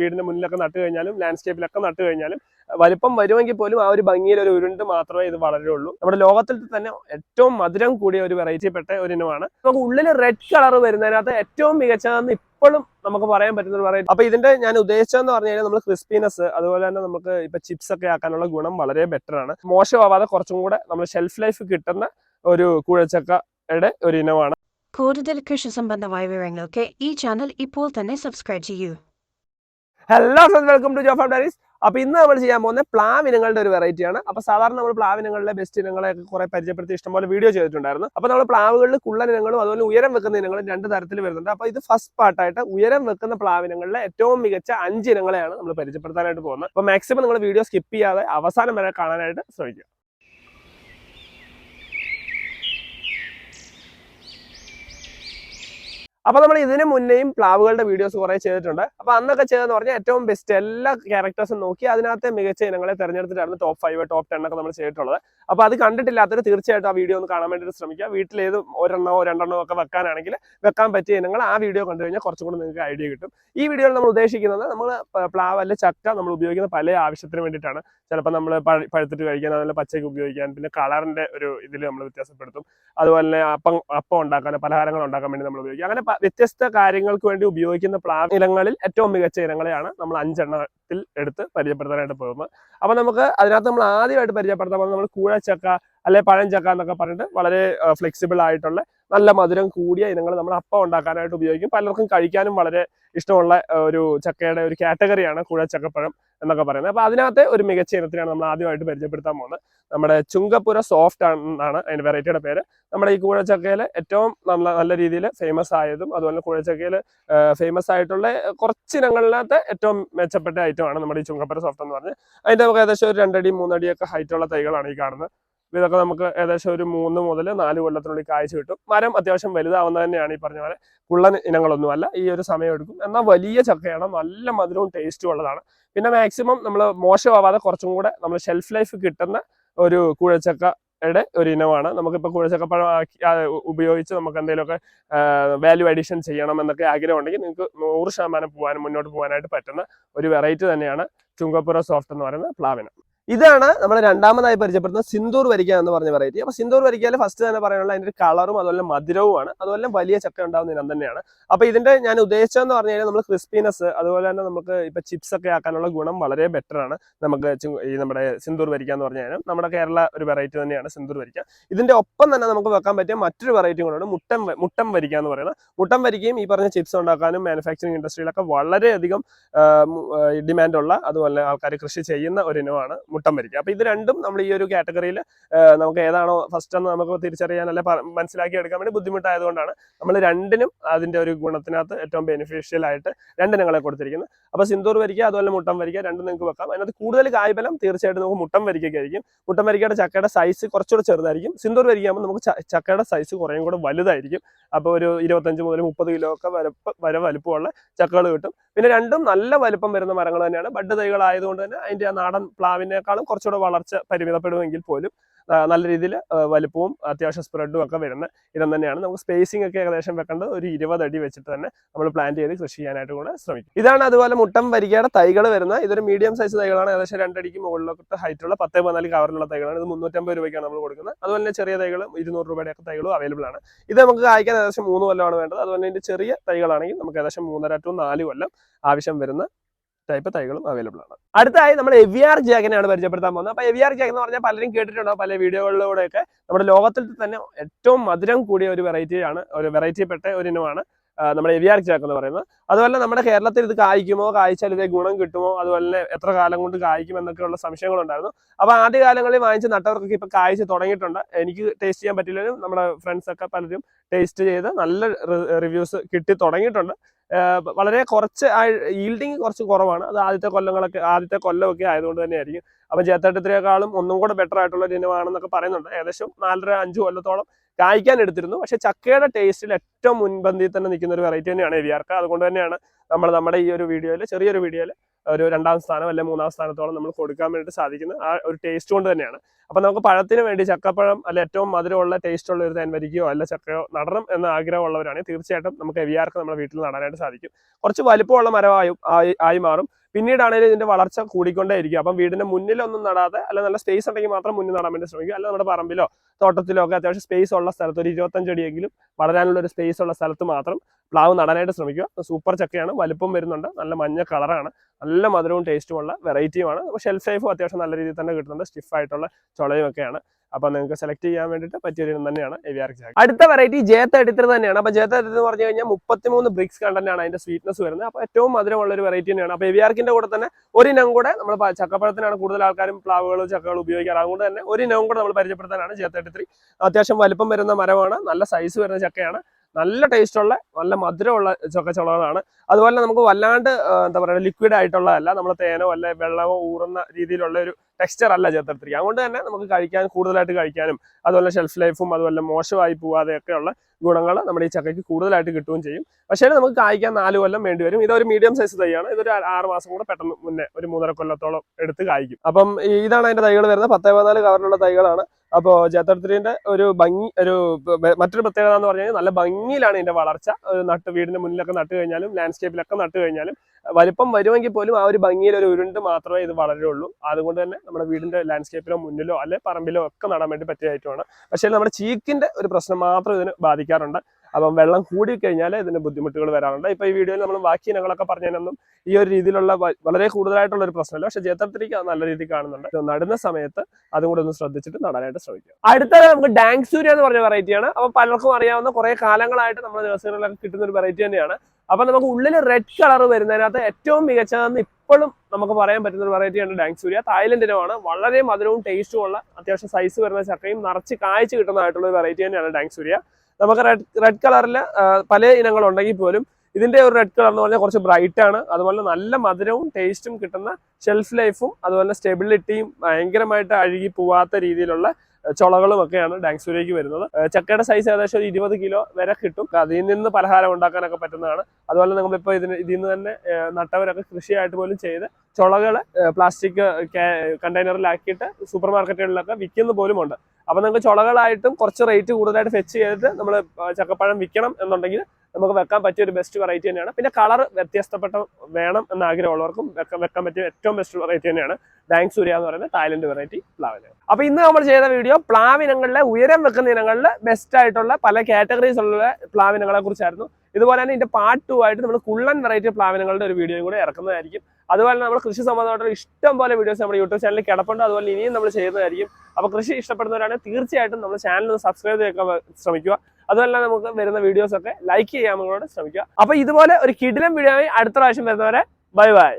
വീടിന്റെ മുന്നിലൊക്കെ നട്ട് കഴിഞ്ഞാലും ലാൻഡ്സ്കേപ്പിലൊക്കെ നട്ട് കഴിഞ്ഞാലും വലിപ്പം വരുമെങ്കിൽ പോലും ആ ഒരു ഭംഗിയിൽ ഒരു ഉരുണ്ട് മാത്രമേ ഇത് വളരുള്ളൂ. നമ്മുടെ ലോകത്തിൽ തന്നെ ഏറ്റവും മധുരം കൂടിയ ഒരു വെറൈറ്റി പെട്ട ഒരു ഇനമാണ്. നമുക്ക് ഉള്ളിൽ റെഡ് കളർ വരുന്നതിനകത്ത് ഏറ്റവും മികച്ചതെന്ന് ഇപ്പോഴും നമുക്ക് പറയാൻ പറ്റുന്ന വെറൈറ്റി അപ്പൊ ഇതിന്റെ ഞാൻ ഉദ്ദേശിച്ചതെന്ന് പറഞ്ഞു കഴിഞ്ഞാൽ നമ്മൾ ക്രിസ്പിനെസ് അതുപോലെ തന്നെ നമുക്ക് ഇപ്പൊ ചിപ്സ് ഒക്കെ ആക്കാനുള്ള ഗുണം വളരെ ബെറ്റർ ആണ്. മോശമാവാതെ കുറച്ചും കൂടെ നമ്മൾ ഷെൽഫ് ലൈഫ് കിട്ടുന്ന ഒരു കുഴച്ചക്കയുടെ ഒരു ഇനമാണ്. കൂടുതൽ കൃഷി സംബന്ധമായ വിവരങ്ങൾക്ക് ഈ ചാനൽ ഇപ്പോൾ തന്നെ സബ്സ്ക്രൈബ് ചെയ്യൂ. Hello friends welcome to Jof diaries അപ്പൊ ഇന്ന് നമ്മൾ ചെയ്യാൻ പോകുന്ന പ്ലാവ് ഇനങ്ങളുടെ ഒരു വെറൈറ്റിയാണ് അപ്പൊ സാധാരണ നമ്മൾ പ്ലാവ് ഇനങ്ങളിലെ ബെസ്റ്റ് ഇനങ്ങളെ കുറേ പരിചയപ്പെടുത്തി ഇഷ്ടംപോലെ വീഡിയോ ചെയ്തിട്ടുണ്ടായിരുന്നു. അപ്പൊ നമ്മൾ പ്ലാവുകളിൽ കുള്ളൻ ഇനങ്ങളും അതുപോലെ ഉയരം വെക്കുന്ന ഇനങ്ങളും രണ്ട് തരത്തിൽ വരുന്നുണ്ട്. അപ്പൊ ഇത് ഫസ്റ്റ് പാർട്ടായിട്ട് ഉയരം വെക്കുന്ന പ്ലാവിനങ്ങളിലെ ഏറ്റവും മികച്ച അഞ്ച് ഇനങ്ങളെയാണ് നമ്മൾ പരിചയപ്പെടുത്താനായിട്ട് പോകുന്നത്. അപ്പൊ മാക്സിമം നിങ്ങൾ വീഡിയോ സ്കിപ്പ് ചെയ്യാതെ അവസാനം വരെ കാണാനായിട്ട് ശ്രമിക്കുക. അപ്പൊ നമ്മൾ ഇതിനു മുന്നേയും പ്ലാവുകളുടെ വീഡിയോസ് കുറെ ചെയ്തിട്ടുണ്ട്. അപ്പൊ അന്നൊക്കെ ചെയ്തെന്ന് പറഞ്ഞാൽ ഏറ്റവും ബെസ്റ്റ് എല്ലാ ക്യാരക്ടേഴ്സും നോക്കി അതിനകത്തെ മികച്ച ഇനങ്ങളെ തെരഞ്ഞെടുത്തിട്ടായിരുന്നു ടോപ്പ് ഫൈവ് ടോപ്പ് ടെൻ ഒക്കെ നമ്മൾ ചെയ്തിട്ടുള്ളത്. അപ്പൊ അത് കണ്ടിട്ടില്ലാത്തവർ തീർച്ചയായിട്ടും ആ വീഡിയോ ഒന്ന് കാണാൻ വേണ്ടി ശ്രമിക്കുക. വീട്ടിൽ ഏത് ഒരെണ്ണമോ രണ്ടെണ്ണമോ ഒക്കെ വെക്കാനാണെങ്കിൽ വെക്കാൻ പറ്റിയ ഇനങ്ങൾ ആ വീഡിയോ കണ്ടു കഴിഞ്ഞാൽ കുറച്ചും കൂടി നിങ്ങൾക്ക് ഐഡിയ കിട്ടും. ഈ വീഡിയോയിൽ നമ്മൾ ഉദ്ദേശിക്കുന്നത് നമ്മൾ പ്ലാവ് അല്ലെ ചക്ക നമ്മൾ ഉപയോഗിക്കുന്ന പല ആവശ്യത്തിന് വേണ്ടിയിട്ടാണ്. ചിലപ്പോൾ നമ്മൾ പഴുത്തിട്ട് കഴിക്കാൻ അതുപോലെ പച്ചയ്ക്ക് ഉപയോഗിക്കാൻ പിന്നെ കളറിന്റെ ഒരു ഇതിൽ നമ്മൾ വ്യത്യാസപ്പെടുത്തും. അതുപോലെ അപ്പം അപ്പം ഉണ്ടാക്കാൻ പലഹാരങ്ങൾ ഉണ്ടാക്കാൻ വേണ്ടി നമ്മൾ ഉപയോഗിക്കും. അങ്ങനെ വ്യത്യസ്ത കാര്യങ്ങൾക്ക് വേണ്ടി ഉപയോഗിക്കുന്ന പ്ലാവ് ഇനങ്ങളിൽ ഏറ്റവും മികച്ച ഇനങ്ങളെയാണ് നമ്മൾ അഞ്ചെണ്ണത്തിൽ എടുത്ത് പരിചയപ്പെടുത്താനായിട്ട് പോകുന്നത്. അപ്പൊ നമുക്ക് അതിനകത്ത് നമ്മൾ ആദ്യമായിട്ട് പരിചയപ്പെടുത്താൻ നമ്മൾ കൂഴച്ചക്ക അല്ലെ പഴഞ്ചക്ക എന്നൊക്കെ പറഞ്ഞിട്ട് വളരെ ഫ്ലെക്സിബിൾ ആയിട്ടുള്ള നല്ല മധുരം കൂടിയ ഇനങ്ങൾ നമ്മൾ അപ്പം ഉണ്ടാക്കാനായിട്ട് ഉപയോഗിക്കും. പലർക്കും കഴിക്കാനും വളരെ ഇഷ്ടമുള്ള ഒരു ചക്കയുടെ ഒരു കാറ്റഗറിയാണ് കുഴച്ചക്കപ്പഴം എന്നൊക്കെ പറയുന്നത്. അപ്പൊ അതിനകത്തെ ഒരു മികച്ച ഇനത്തിനാണ് നമ്മൾ ആദ്യമായിട്ട് പരിചയപ്പെടുത്താൻ പോകുന്നത്. നമ്മുടെ ചുങ്കപ്പുര സോഫ്റ്റ് ആണ് അതിന്റെ വെറൈറ്റിയുടെ പേര്. നമ്മുടെ ഈ കൂഴച്ചക്കയിൽ ഏറ്റവും നല്ല നല്ല രീതിയിൽ ഫേമസ് ആയതും അതുപോലെ കൂഴച്ചക്കയിൽ ഫേമസ് ആയിട്ടുള്ള കുറച്ച് ഇനങ്ങളിനകത്ത് ഏറ്റവും മെച്ചപ്പെട്ട ഐറ്റമാണ് നമ്മുടെ ഈ ചുങ്കപ്പുര സോഫ്റ്റ് എന്ന് പറഞ്ഞ്. നമുക്ക് ഏകദേശം ഒരു രണ്ടടി മൂന്നടിയൊക്കെ ഹൈറ്റുള്ള തൈകളാണ് ഈ കാണുന്നത്. ഇതൊക്കെ നമുക്ക് ഏകദേശം ഒരു മൂന്ന് മുതൽ നാല് കൊല്ലത്തിനുള്ളിൽ കാഴ്ച കിട്ടും. മരം അത്യാവശ്യം വലുതാവുന്നത് തന്നെയാണ് ഈ പറഞ്ഞ പോലെ കുള്ളൻ ഇനങ്ങളൊന്നുമല്ല. ഈ ഒരു സമയം എടുക്കും. എന്നാൽ വലിയ ചക്കയാണ്. നല്ല മധുരവും ടേസ്റ്റും ഉള്ളതാണ്. പിന്നെ മാക്സിമം നമ്മൾ മോശമാവാതെ കുറച്ചും കൂടെ നമ്മൾ ഷെൽഫ് ലൈഫ് കിട്ടുന്ന ഒരു കുഴച്ചക്ക യുടെ ഒരു ഇനമാണ്. നമുക്കിപ്പോൾ കുഴച്ചക്കപ്പഴം ഉപയോഗിച്ച് നമുക്ക് എന്തെങ്കിലുമൊക്കെ വാല്യൂ അഡീഷൻ ചെയ്യണം എന്നൊക്കെ ആഗ്രഹം ഉണ്ടെങ്കിൽ നിങ്ങൾക്ക് നൂറ് ശതമാനം പോകാനും മുന്നോട്ട് പോകാനായിട്ട് പറ്റുന്ന ഒരു വെറൈറ്റി തന്നെയാണ് ചുങ്കപ്പുര സോഫ്റ്റ് എന്ന് പറയുന്ന പ്ലാവിനം. ഇതാണ് നമ്മൾ രണ്ടാമതായി പരിചയപ്പെടുന്ന സിന്ദൂർ വരിക എന്ന് പറഞ്ഞ വെറൈറ്റി അപ്പൊ സിന്ദൂർ വരിക്കയിൽ ഫസ്റ്റ് തന്നെ പറയാനുള്ള അതിന്റെ കളറും അതുപോലെ മധുരവുമാണ്. അതുപോലെ വലിയ ചക്ക ഉണ്ടാവുന്ന ഇനം തന്നെയാണ്. അപ്പൊ ഇതിന്റെ ഞാൻ ഉദ്ദേശിച്ചതെന്ന് പറഞ്ഞു കഴിഞ്ഞാൽ നമ്മൾ ക്രിസ്പിനെസ് അതുപോലെ തന്നെ നമുക്ക് ഇപ്പൊ ചിപ്സ് ഒക്കെ ആക്കാനുള്ള ഗുണം വളരെ ബെറ്റർ ആണ് നമുക്ക് ഈ നമ്മുടെ സിന്ദൂർ വരിക എന്ന് പറഞ്ഞു കഴിഞ്ഞാൽ നമ്മുടെ കേരള ഒരു വെറൈറ്റി തന്നെയാണ് സിന്ദൂർ വരിക ഇതിന്റെ ഒപ്പം തന്നെ നമുക്ക് വെക്കാൻ പറ്റിയ മറ്റൊരു വെറൈറ്റി കൂടെയാണ് മുട്ടം മുട്ടം വരിക എന്ന് പറയുന്നത്. മുട്ടം വരികയും ഈ പറഞ്ഞ ചിപ്സ് ഉണ്ടാക്കാനും മാനുഫാക്ചറിങ് ഇൻഡസ്ട്രിയിലൊക്കെ വളരെയധികം ഡിമാൻഡുള്ള അതുപോലെ ആൾക്കാർ കൃഷി ചെയ്യുന്ന ഒരു ഇനമാണ് മുട്ടം വരിക്ക അപ്പൊ ഇത് രണ്ടും നമ്മൾ ഈ ഒരു കാറ്റഗറിയിൽ നമുക്ക് ഏതാണോ ഫസ്റ്റ് എന്ന് നമുക്ക് തിരിച്ചറിയാൻ അല്ലെ മനസ്സിലാക്കി എടുക്കാൻ വേണ്ടി ബുദ്ധിമുട്ടായതുകൊണ്ടാണ് നമ്മൾ രണ്ടിനും അതിന്റെ ഒരു ഗുണത്തിനകത്ത് ഏറ്റവും ബെനിഫിഷ്യൽ ആയിട്ട് രണ്ടിനങ്ങളെ കൊടുത്തിരിക്കുന്നത്. അപ്പൊ സിന്ദൂർ വരിക അതുപോലെ മുട്ടം വരിക രണ്ടും നിങ്ങൾക്ക് വെക്കാം. അതിനകത്ത് കൂടുതൽ കായ്ബലം തീർച്ചയായിട്ടും നമുക്ക് മുട്ടം വരികയ്ക്കായിരിക്കും മുട്ടം വരിക്കയുടെ ചക്കയുടെ സൈസ് കുറച്ചുകൂടെ ചെറുതായിരിക്കും. സിന്ദൂർ വരികയാകുമ്പോൾ നമുക്ക് ചക്കയുടെ സൈസ് കുറേയും കൂടെ വലുതായിരിക്കും. അപ്പോൾ ഒരു ഇരുപത്തഞ്ച് മുതൽ മുപ്പത് കിലോ ഒക്കെ വലുപ്പ വര വലുപ്പമുള്ള ചക്കകൾ കിട്ടും. പിന്നെ രണ്ടും നല്ല വലുപ്പം വരുന്ന മരങ്ങൾ തന്നെയാണ്. ബഡ് തൈകളായതുകൊണ്ട് തന്നെ അതിന്റെ ആ നാടൻ പ്ലാവിനേക്കാളും കുറച്ചുകൂടെ വളർച്ച പരിമിതപ്പെടുമെങ്കിൽ പോലും നല്ല രീതിയിൽ വലുപ്പവും അത്യാവശ്യം സ്പ്രെഡും ഒക്കെ വരുന്ന ഇനം തന്നെയാണ്. നമുക്ക് സ്പേസിംഗ് ഒക്കെ ഏകദേശം വെക്കേണ്ടത് ഒരു ഇരുപത് അടി വെച്ചിട്ട് തന്നെ നമ്മൾ പ്ലാൻ ചെയ്ത് കൃഷി ചെയ്യാനായിട്ട് കൂടെ ശ്രമിക്കും. ഇതാണ് അതുപോലെ മുട്ടം വരികയുടെ തൈകൾ വരുന്ന ഇതൊരു മീഡിയം സൈസ് തൈകളാണ്. ഏകദേശം രണ്ടടിക്ക് മുകളിലൊക്കെ ഹൈറ്റ് ഉള്ള പത്ത് പതിനാല് കവറിലുള്ള തൈകളാണ്. ഇത് മുന്നൂറ്റമ്പത് രൂപയ്ക്കാണ് നമ്മൾ കൊടുക്കുന്നത്. അതുപോലെ തന്നെ ചെറിയ തൈകളും ഇരുന്നൂറ് രൂപയുടെ ഒക്കെ തൈകളും അവൈലബിൾ ആണ്. ഇത് നമുക്ക് കായ്ക്കാൻ ഏകദേശം മൂന്ന് കൊല്ലമാണ് വേണ്ടത്. അതുപോലെ ഇതിന്റെ ചെറിയ തൈകളാണെങ്കിൽ നമുക്ക് ഏകദേശം മൂന്നര ടു നാല് കൊല്ലം ആവശ്യം വരുന്ന ടൈപ്പ് തൈകളും അവൈലബിൾ ആണ്. അടുത്തായി നമ്മൾ എവിആർ ജാഗിനെയാണ് പരിചയപ്പെടുത്താൻ പോകുന്നത്. അപ്പൊ എവിആർ ജാഗ് എന്ന് പറഞ്ഞാൽ പലരും കേട്ടിട്ടുണ്ടോ? പല വീഡിയോകളിലൂടെയൊക്കെ നമ്മുടെ ലോകത്തിൽ തന്നെ ഏറ്റവും മധുരം കൂടിയ ഒരു വെറൈറ്റിയാണ് ഒരു വെറൈറ്റിപ്പെട്ട ഒരു ഇനമാണ് നമ്മുടെ എവിആർ ജാക്ക് എന്ന് പറയുന്നത്. അതുപോലെ നമ്മുടെ കേരളത്തിൽ ഇത് കായ്ക്കുമോ? കായ്ച്ചാൽ ഇതേ ഗുണം കിട്ടുമോ? അതുപോലെ എത്ര കാലം കൊണ്ട് കായ്ക്കും എന്നൊക്കെയുള്ള സംശയങ്ങളുണ്ടായിരുന്നു. അപ്പൊ ആദ്യ കാലങ്ങളിൽ വാങ്ങിച്ച് നട്ടവർക്കൊക്കെ ഇപ്പൊ കായ്ച്ച് തുടങ്ങിയിട്ടുണ്ട്. എനിക്ക് ടേസ്റ്റ് ചെയ്യാൻ പറ്റില്ലെങ്കിലും നമ്മുടെ ഫ്രണ്ട്സ് ഒക്കെ പലരും ടേസ്റ്റ് ചെയ്ത് നല്ല റിവ്യൂസ് കിട്ടി തുടങ്ങിയിട്ടുണ്ട്. വളരെ കുറച്ച് ഈൽഡിങ് കുറച്ച് കുറവാണ്. അത് ആദ്യത്തെ കൊല്ലങ്ങളൊക്കെ ആദ്യത്തെ കൊല്ലമൊക്കെ ആയതുകൊണ്ട് തന്നെയായിരിക്കും. അപ്പം ജേത്തട്ടത്തിനേക്കാളും ഒന്നും കൂടെ ബെറ്റർ ആയിട്ടുള്ള ഇനമാണെന്നൊക്കെ പറയുന്നുണ്ട്. ഏകദേശം നാലര അഞ്ച് കൊല്ലത്തോളം കായ്ക്കാൻ എടുത്തിരുന്നു. പക്ഷെ ചക്കയുടെ ടേസ്റ്റിൽ ഏറ്റവും മുൻപന്തിയിൽ തന്നെ നിൽക്കുന്ന ഒരു വെറൈറ്റി തന്നെയാണ് എവിയാർക്ക അതുകൊണ്ട് തന്നെയാണ് നമ്മൾ നമ്മുടെ ഈ ഒരു വീഡിയോയിൽ ചെറിയൊരു വീഡിയോയിൽ ഒരു രണ്ടാം സ്ഥാനം അല്ലെങ്കിൽ മൂന്നാം സ്ഥാനത്തോളം നമ്മൾ കൊടുക്കാൻ വേണ്ടി സാധിക്കുന്ന ആ ഒരു ടേസ്റ്റ് കൊണ്ട് തന്നെയാണ്. അപ്പം നമുക്ക് പഴത്തിന് വേണ്ടി ചക്കപ്പഴം അല്ല ഏറ്റവും മധുരമുള്ള ടേസ്റ്റ് ഉള്ള ഒരു തേൻവരിക്കയോ അല്ല ചക്കയോ നടണം എന്ന ആഗ്രഹമുള്ളവരാണെങ്കിൽ തീർച്ചയായിട്ടും നമുക്ക് എവിയാർക്ക് നമ്മുടെ വീട്ടിൽ നടാനായിട്ട് സാധിക്കും. കുറച്ച് വലിപ്പമുള്ള മരമായും ആയി ആയി മാറും. പിന്നീടാണെങ്കിലും ഇതിന്റെ വളർച്ച കൂടിക്കൊണ്ടേയിരിക്കും. അപ്പം വീടിന്റെ മുന്നിലൊന്നും നടാതെ അല്ല നല്ല സ്പേസ് ഉണ്ടെങ്കിൽ മാത്രം മുന്നിൽ നടാൻ വേണ്ടി ശ്രമിക്കുക. അല്ല നമ്മുടെ പറമ്പിലോ തോട്ടത്തിലോ ഒക്കെ അത്യാവശ്യം സ്പേസ് ഉള്ള സ്ഥലത്ത് ഒരു ഇരുപത്തഞ്ച് അടിയെങ്കിലും വളരാനുള്ള ഒരു സ്പേസ് ഉള്ള സ്ഥലത്ത് മാത്രം പ്ലാവ് നടാനായിട്ട് ശ്രമിക്കുക. സൂപ്പർ ചക്കയാണ്. വലിപ്പം വരുന്നുണ്ട്. നല്ല മഞ്ഞ കളറാണ് നല്ല മധുരവും ടേസ്റ്റുമുള്ള വെറൈറ്റിയുമാണ് ഷെൽഫ് ലൈഫും അത്യാവശ്യം നല്ല രീതിയിൽ തന്നെ കിട്ടുന്നുണ്ട്. സ്റ്റിഫ് ആയിട്ടുള്ള ചുളയും ഒക്കെയാണ്. അപ്പം നിങ്ങൾക്ക് സെലക്ട് ചെയ്യാൻ വേണ്ടിയിട്ട് പറ്റിയൊരു തന്നെയാണ് എവിആർ ചാക്ക് അടുത്ത വെറൈറ്റി ജെ തേർട്ടി തന്നെയാണ്. അപ്പോൾ ജെ തേർട്ടി എന്ന് പറഞ്ഞു കഴിഞ്ഞാൽ മുപ്പത്തിമൂന്ന് ബ്രിക്സ് കണ്ടന്റ് ആണ് അതിന്റെ സ്വീറ്റ്നസ് വരുന്നത്. അപ്പോൾ ഏറ്റവും മധുരമുള്ള ഒരു വെറൈറ്റി തന്നെയാണ്. അപ്പോൾ എവിആർക്കിന്റെ കൂടെ തന്നെ ഒരു ഇനം കൂടെ നമ്മൾ ചക്കപ്പഴത്തിനാണ് കൂടുതൽ ആൾക്കാരും പ്ലാവുകളും ചക്കകളും ഉപയോഗിക്കാറ്. അതുകൊണ്ട് തന്നെ ഒരു ഇനവും കൂടെ നമ്മൾ പരിചയപ്പെടുത്താനാണ് ജെ തേർട്ടി അത്യാവശ്യം വലിപ്പം വരുന്ന മരമാണ്. നല്ല സൈസ് വരുന്ന ചക്കയാണ്. നല്ല ടേസ്റ്റ് ഉള്ള നല്ല മധുരമുള്ള ചൊക്കച്ചുളകളാണ് അതുപോലെ നമുക്ക് വല്ലാണ്ട് എന്താ പറയുക ലിക്വിഡ് ആയിട്ടുള്ളതല്ല. നമ്മൾ തേനോ അല്ലെ വെള്ളമോ ഊറുന്ന രീതിയിലുള്ള ഒരു ടെക്സ്ചർ അല്ല ചേർത്തെടുത്തിരിക്കുക അതുകൊണ്ട് തന്നെ നമുക്ക് കഴിക്കാൻ കൂടുതലായിട്ട് കഴിക്കാനും അതുപോലെ ഷെൽഫ് ലൈഫും അതുപോലെ മോശമായി പോവാതെയൊക്കെയുള്ള ഗുണങ്ങൾ നമ്മുടെ ഈ ചക്കയ്ക്ക് കൂടുതലായിട്ട് കിട്ടുകയും ചെയ്യും. പക്ഷേ നമുക്ക് കായ്ക്കാൻ നാല് കൊല്ലം വേണ്ടി വരും. ഇതൊരു മീഡിയം സൈസ് തൈയാണ്. ഇതൊരു ആറ് മാസം കൂടെ പെട്ടെന്ന് മുന്നേ ഒരു മൂന്നര കൊല്ലത്തോളം എടുത്ത് കായ്ക്കും. അപ്പം ഇതാണ് അതിന്റെ തൈകൾ വരുന്നത്. പത്തേ പതിനാല് കവറിലുള്ള തൈകളാണ്. അപ്പോൾ ജാത്തടത്തിന്റെ ഒരു ഭംഗി ഒരു മറ്റൊരു പ്രത്യേകത എന്ന് പറഞ്ഞു കഴിഞ്ഞാൽ നല്ല ഭംഗിയിലാണ് ഇതിന്റെ വളർച്ച. നട്ട് വീടിന്റെ മുന്നിലൊക്കെ നട്ട് കഴിഞ്ഞാലും ലാൻഡ്സ്കേപ്പിലൊക്കെ നട്ട് കഴിഞ്ഞാലും വലിപ്പം വരുമെങ്കിൽ പോലും ആ ഒരു ഭംഗിയിൽ ഒരു ഉരുണ്ട് മാത്രമേ ഇത് വളരുള്ളൂ. അതുകൊണ്ട് തന്നെ നമ്മുടെ വീടിന്റെ ലാൻഡ്സ്കേപ്പിലോ മുന്നിലോ അല്ലെ പറമ്പിലോ ഒക്കെ നടാൻ വേണ്ടി പറ്റിയ ഐറ്റമാണ് പക്ഷേ നമ്മുടെ ചീക്കിന്റെ ഒരു പ്രശ്നം മാത്രം ഇതിന് ബാധിക്കാറുണ്ട്. അപ്പം വെള്ളം കൂടി കഴിഞ്ഞാൽ ഇതിന് ബുദ്ധിമുട്ടുകൾ വരാറുണ്ട്. ഇപ്പൊ ഈ വീഡിയോയിൽ നമ്മൾ ബാക്കി ഇനങ്ങളൊക്കെ പറഞ്ഞതിനൊന്നും ഈ ഒരു രീതിയിലുള്ള വളരെ കൂടുതലായിട്ടുള്ള ഒരു പ്രശ്നമല്ല. പക്ഷെ അത് നല്ല രീതിയിൽ കാണുന്നുണ്ട്. നടുന്ന സമയത്ത് അതും കൂടെ ഒന്ന് ശ്രദ്ധിച്ചിട്ട് നടാനായിട്ട് ശ്രമിക്കുക. അടുത്തത് നമുക്ക് ഡാങ് സൂര്യ എന്ന് പറഞ്ഞ വെറൈറ്റിയാണ് അപ്പോൾ പലർക്കും അറിയാവുന്ന കുറേ കാലങ്ങളായിട്ട് നമ്മുടെ നഴ്സറികളിലൊക്കെ കിട്ടുന്ന ഒരു വെറൈറ്റി തന്നെയാണ്. അപ്പൊ നമുക്ക് ഉള്ളിൽ റെഡ് കളർ വരുന്നതിനകത്ത് ഏറ്റവും മികച്ചതെന്ന് ഇപ്പോഴും നമുക്ക് പറയാൻ പറ്റുന്ന ഒരു വെറൈറ്റിയാണ് ഡാങ് സൂര്യ തായ്ലൻഡിനുമാണ് വളരെ മധുരവും ടേസ്റ്റും ഉള്ള അത്യാവശ്യം സൈസ് വരുന്ന ചക്കയും നിറച്ച് കായ്ച്ച് കിട്ടുന്നതായിട്ടുള്ള ഒരു വെറൈറ്റി തന്നെയാണ് ഡാങ് സൂര്യ നമുക്ക് റെഡ് റെഡ് കളറിൽ പല ഇനങ്ങളുണ്ടെങ്കിൽ പോലും ഇതിന്റെ ഒരു റെഡ് കളർ എന്ന് പറഞ്ഞാൽ കുറച്ച് ബ്രൈറ്റ് ആണ്. അതുപോലെ നല്ല മധുരവും ടേസ്റ്റും കിട്ടുന്ന ഷെൽഫ് ലൈഫും അതുപോലെ സ്റ്റെബിലിറ്റിയും ഭയങ്കരമായിട്ട് അഴുകി പോവാത്ത രീതിയിലുള്ള ചുളകളും ഒക്കെയാണ് ഡാങ്സൂരയ്ക്ക് വരുന്നത്. ചക്കയുടെ സൈസ് ഏകദേശം ഒരു ഇരുപത് കിലോ വരെ കിട്ടും. അതിൽ നിന്ന് പലഹാരം ഉണ്ടാക്കാനൊക്കെ പറ്റുന്നതാണ്. അതുപോലെ നമ്മളിപ്പോൾ ഇതിന് ഇതിൽ നിന്ന് തന്നെ നട്ടവരൊക്കെ കൃഷിയായിട്ട് പോലും ചെയ്ത് ചുളകൾ പ്ലാസ്റ്റിക് കണ്ടെയ്നറിലാക്കിയിട്ട് സൂപ്പർ മാർക്കറ്റുകളിലൊക്കെ വിൽക്കുന്ന പോലും ഉണ്ട്. അപ്പൊ നിങ്ങൾക്ക് ചുളകളായിട്ടും കുറച്ച് റേറ്റ് കൂടുതലായിട്ട് ഫെച്ച് ചെയ്തിട്ട് നമ്മൾ ചക്കപ്പഴം വിൽക്കണം എന്നുണ്ടെങ്കിൽ നമുക്ക് വെക്കാൻ പറ്റിയ ഒരു ബെസ്റ്റ് വെറൈറ്റി തന്നെയാണ്. പിന്നെ കളർ വ്യത്യസ്തപ്പെട്ട വേണം എന്ന ആഗ്രഹമുള്ളവർക്കും വെക്കാൻ വെക്കാൻ പറ്റിയ ഏറ്റവും ബെസ്റ്റ് വെറൈറ്റി തന്നെയാണ് ഡാങ് സൂര്യ എന്ന് പറയുന്ന തായ്ലൻഡ് വെറൈറ്റി പ്ലാവിന്. അപ്പൊ ഇന്ന് നമ്മൾ ചെയ്ത വീഡിയോ പ്ലാവിനങ്ങളിലെ ഉയരം വെക്കുന്ന ഇനങ്ങളിൽ ബെസ്റ്റ് ആയിട്ടുള്ള പല കാറ്റഗറീസ് ഉള്ള പ്ലാവിനങ്ങളെ കുറിച്ചായിരുന്നു. ഇതുപോലെ തന്നെ ഇതിന്റെ പാർട്ട് ടു ആയിട്ട് നമ്മൾ കുള്ളൻ വെറൈറ്റി പ്ലാവിനങ്ങളുടെ ഒരു വീഡിയോയും കൂടെ ഇറക്കുന്നതായിരിക്കും. അതുപോലെ നമ്മൾ കൃഷി സംബന്ധമായിട്ടുള്ള ഇഷ്ടം പോലെ വീഡിയോസ് നമ്മുടെ യൂട്യൂബ് ചാനലിൽ കിടപ്പുണ്ട്. അതുപോലെ ഇനിയും നമ്മൾ ചെയ്യുന്നതായിരിക്കും. അപ്പോൾ കൃഷി ഇഷ്ടപ്പെടുന്നവരാണെങ്കിൽ തീർച്ചയായിട്ടും നമ്മുടെ ചാനൽ ഒന്ന് സബ്സ്ക്രൈബ് ചെയ്യാൻ ശ്രമിക്കുക. അതുപോലെ നമുക്ക് വരുന്ന വീഡിയോസൊക്കെ ലൈക്ക് ചെയ്യാൻ നമ്മളോട് ശ്രമിക്കുക. അപ്പോൾ ഇതുപോലെ ഒരു കിടിലം വീഡിയോ ആയി അടുത്ത പ്രാവശ്യം വരുന്നവരെ ബൈ ബൈ